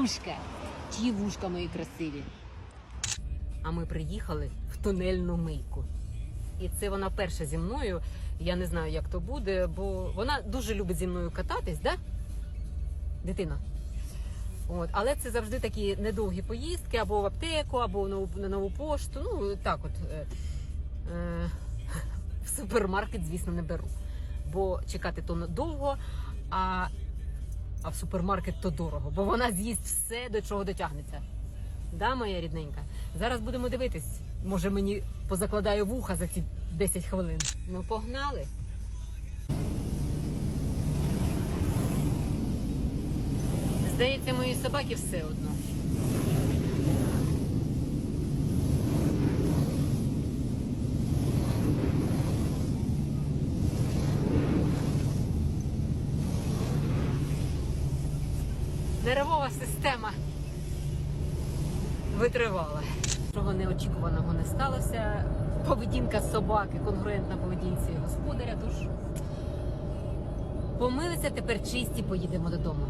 вушка. Чиї вушка мої красиві. А ми приїхали в тунельну мийку. І це вона перша зі мною. Я не знаю, як то буде, бо вона дуже любить зі мною кататись, да? Дитина. От, але це завжди такі недовгі поїздки або в аптеку, або на, на нову пошту. Ну так, от е, е, в супермаркет, звісно, не беру. Бо чекати то довго, а, а в супермаркет то дорого, бо вона з'їсть все, до чого дотягнеться. Да, моя рідненька? Зараз будемо дивитись. Може мені позакладаю вуха за ці 10 хвилин. Ну, погнали. Здається, мої собаки все одно. Нервова система витривала. Чого неочікуваного не сталося. Поведінка собаки конгруентна поведінці господаря. Тож помилися, тепер чисті, поїдемо додому.